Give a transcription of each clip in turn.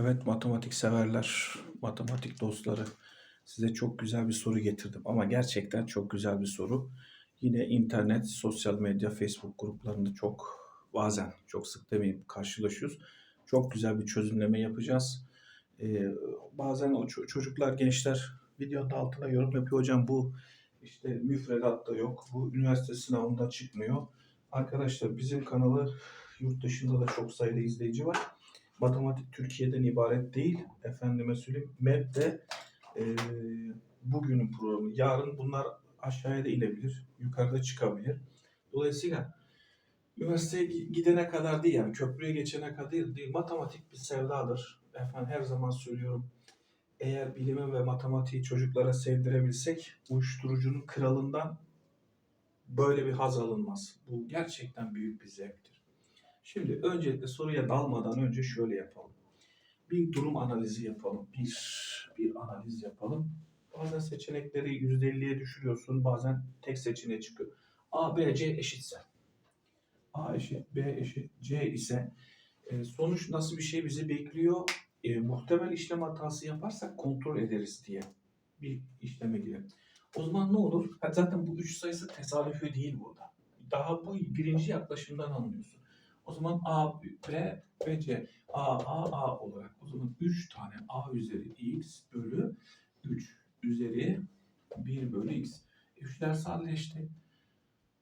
Evet matematik severler, matematik dostları. Size çok güzel bir soru getirdim ama gerçekten çok güzel bir soru. Yine internet, sosyal medya, Facebook gruplarında çok bazen, çok sık demeyeyim karşılaşıyoruz. Çok güzel bir çözümleme yapacağız. Ee, bazen o ço- çocuklar, gençler videonun altına yorum yapıyor. Hocam bu işte müfredatta yok, bu üniversite sınavında çıkmıyor. Arkadaşlar bizim kanalı yurt dışında da çok sayıda izleyici var matematik Türkiye'den ibaret değil. Efendime söyleyeyim. MEP de e, bugünün programı. Yarın bunlar aşağıya da inebilir. Yukarıda çıkabilir. Dolayısıyla üniversiteye gi- gidene kadar değil yani köprüye geçene kadar değil, değil. Matematik bir sevdadır. Efendim her zaman söylüyorum. Eğer bilimi ve matematiği çocuklara sevdirebilsek uyuşturucunun kralından böyle bir haz alınmaz. Bu gerçekten büyük bir zevktir. Şimdi öncelikle soruya dalmadan önce şöyle yapalım. Bir durum analizi yapalım. Bir, bir analiz yapalım. Bazen seçenekleri %50'ye düşürüyorsun. Bazen tek seçeneğe çıkıyor. A, B, C eşitse. A eşit, B eşit, C ise e, sonuç nasıl bir şey bizi bekliyor? E, muhtemel işlem hatası yaparsak kontrol ederiz diye bir işleme girelim. O zaman ne olur? Zaten bu üç sayısı tesadüfi değil burada. Daha bu birinci yaklaşımdan anlıyorsun. Zaman A, B ve C. A, A, A olarak. O zaman 3 tane A üzeri X bölü 3 üzeri 1 bölü X. E, Üçler sadeleşti.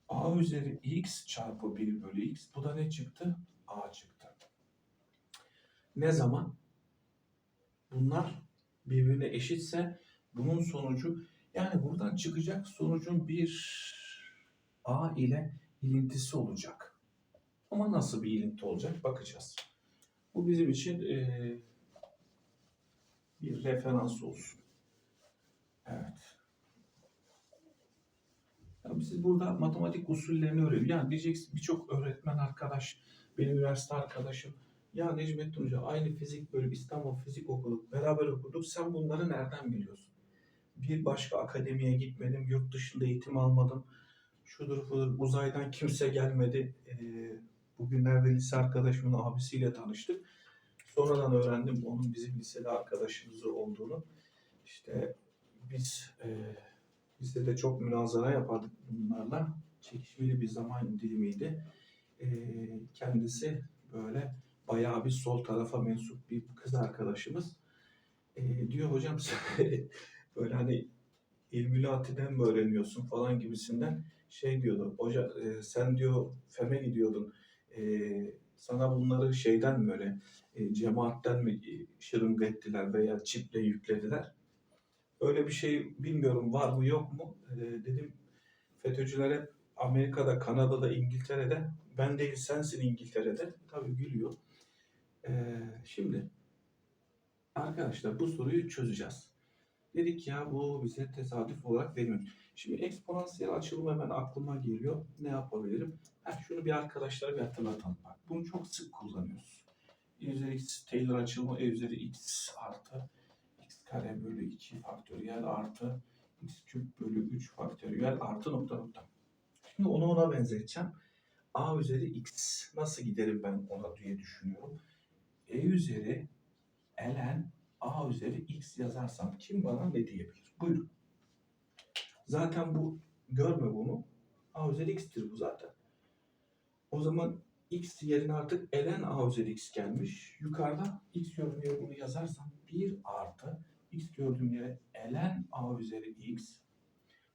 A üzeri X çarpı 1 bölü X. Bu da ne çıktı? A çıktı. Ne zaman? Bunlar birbirine eşitse bunun sonucu yani buradan çıkacak sonucun bir A ile ilintisi olacak. Ama nasıl bir ilinti olacak bakacağız. Bu bizim için eee, bir referans olsun. Evet. Tabii siz burada matematik usullerini öğreniyor. Yani diyeceksin birçok öğretmen arkadaş, benim üniversite arkadaşım. Ya Necmettin Hoca aynı fizik bölüm İstanbul Fizik okuduk, beraber okuduk. Sen bunları nereden biliyorsun? Bir başka akademiye gitmedim, yurt dışında eğitim almadım. Şudur budur, uzaydan kimse gelmedi. Ee, bugünlerde lise arkadaşımın abisiyle tanıştık. Sonradan öğrendim onun bizim lisede arkadaşımız olduğunu. İşte biz e, lisede çok münazara yapardık bunlarla. Çekişmeli bir zaman dilimiydi. E, kendisi böyle bayağı bir sol tarafa mensup bir kız arkadaşımız. E, diyor hocam böyle hani ilmülatiden mi öğreniyorsun falan gibisinden şey diyordu. Hoca e, sen diyor FEM'e gidiyordun. E, sana bunları şeyden mi öyle e, cemaatten mi e, şırınga ettiler veya çiple yüklediler? Öyle bir şey bilmiyorum var mı yok mu? E, dedim FETÖ'cüler hep Amerika'da, Kanada'da, İngiltere'de. Ben değil sensin İngiltere'de. Tabii gülüyor. E, şimdi arkadaşlar bu soruyu çözeceğiz. Dedik ya bu bize tesadüf olarak vermiyor. Şimdi eksponansiyel açılım hemen aklıma geliyor. Ne yapabilirim? Ha, şunu bir arkadaşlara bir hatırlatalım. Bak, bunu çok sık kullanıyoruz. E üzeri x Taylor açılımı e üzeri x artı x kare bölü 2 faktöriyel artı x küp bölü 3 faktöriyel artı nokta nokta. Şimdi onu ona benzeteceğim. a üzeri x nasıl giderim ben ona diye düşünüyorum. e üzeri ln a üzeri x yazarsam kim bana ne diyebilir? Buyurun. Zaten bu görme bunu. a üzeri x'tir bu zaten. O zaman x yerine artık ln a üzeri x gelmiş. Yukarıda x gördüğüm yere bunu yazarsam 1 artı x gördüğüm yere ln a üzeri x.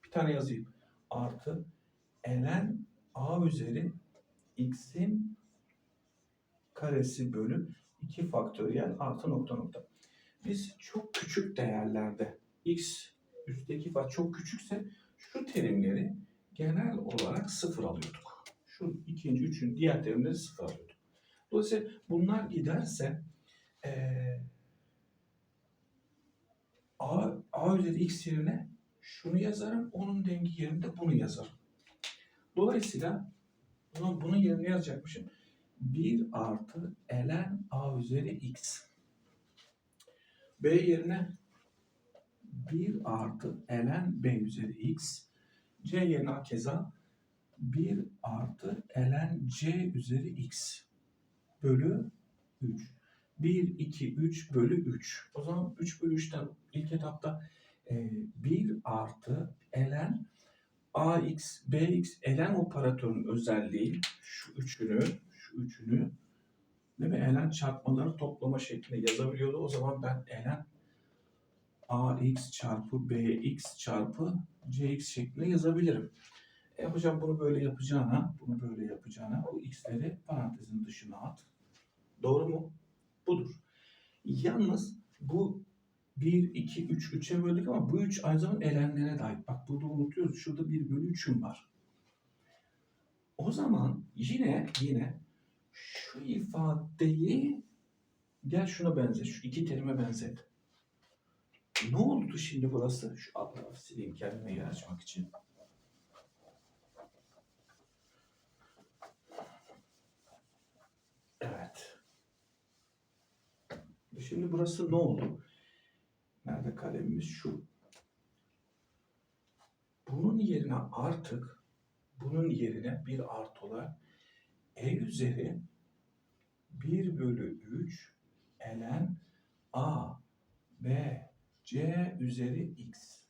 Bir tane yazayım. Artı ln a üzeri x'in karesi bölü 2 faktöriyel artı nokta nokta. Biz çok küçük değerlerde x üstteki fa çok küçükse şu terimleri genel olarak sıfır alıyorduk. Şu ikinci, üçüncü diğer terimleri sıfır alıyorduk. Dolayısıyla bunlar giderse eee a, a üzeri x yerine şunu yazarım, onun dengi yerine bunu yazarım. Dolayısıyla bunu, bunun yerine yazacakmışım. 1 artı ln a üzeri x. B yerine 1 artı ln b üzeri x. C yerine keza 1 artı ln c üzeri x bölü 3. 1, 2, 3 bölü 3. O zaman 3 bölü 3'ten ilk etapta e, 1 artı ln ax, bx, ln operatörün özelliği şu üçünü, şu üçünü değil mi? ln çarpmaları toplama şeklinde yazabiliyordu. O zaman ben ln ax çarpı bx çarpı cx şeklinde yazabilirim. E hocam bunu böyle yapacağına, bunu böyle yapacağına bu x'leri parantezin dışına at. Doğru mu? Budur. Yalnız bu 1, 2, 3, 3'e böldük ama bu 3 aynı zamanda elenlere dair. Bak burada unutuyoruz. Şurada 1 bölü 3'üm var. O zaman yine yine şu ifadeyi gel şuna benzet. Şu iki terime benzet. Oldu şimdi burası? Şu alt sileyim kendime yer açmak için. Evet. Şimdi burası ne oldu? Nerede kalemimiz? Şu. Bunun yerine artık bunun yerine bir artı olarak e üzeri 1 bölü 3 ln a b c üzeri x.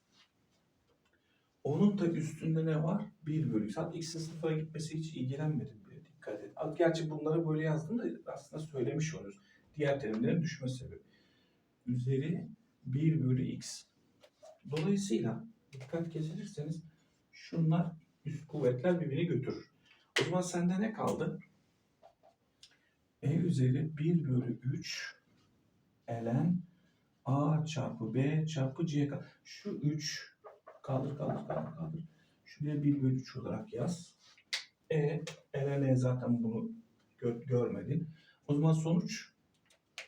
Onun da üstünde ne var? 1 bölü x. Hatta x'in sıfıra gitmesi hiç ilgilenmedim bile. Dikkat et. Gerçi bunları böyle yazdım da aslında söylemiş oluyoruz. Diğer terimlerin düşme sebebi. Üzeri 1 bölü x. Dolayısıyla dikkat kesilirseniz şunlar üst kuvvetler birbirini götürür. O zaman sende ne kaldı? E üzeri 1 bölü 3 ln a çarpı b çarpı c. Şu 3 kaldır kaldır kaldır kaldır. Şuraya 1 bölü 3 olarak yaz. E, ln e zaten bunu gö- görmedin. O zaman sonuç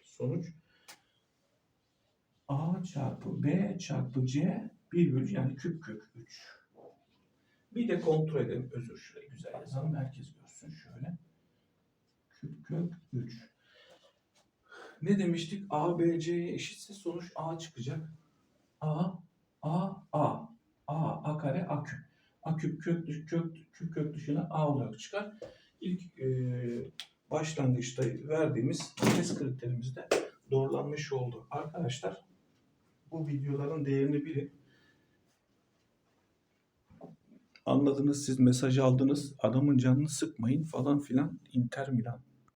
sonuç a çarpı b çarpı c 1 bölü yani küp kök 3. Bir de kontrol edelim. Özür şurayı güzel yazalım. Herkes görsün şöyle. Küp kök 3. Ne demiştik? A, B, C'ye eşitse sonuç A çıkacak. A, A, A. A, A kare, A küp. A küp kök, düş- kök, küp kök dışına A olarak çıkar. İlk e, başlangıçta verdiğimiz test kriterimizde doğrulanmış oldu. Arkadaşlar bu videoların değerini bilin. Anladınız siz mesaj aldınız adamın canını sıkmayın falan filan Inter Milan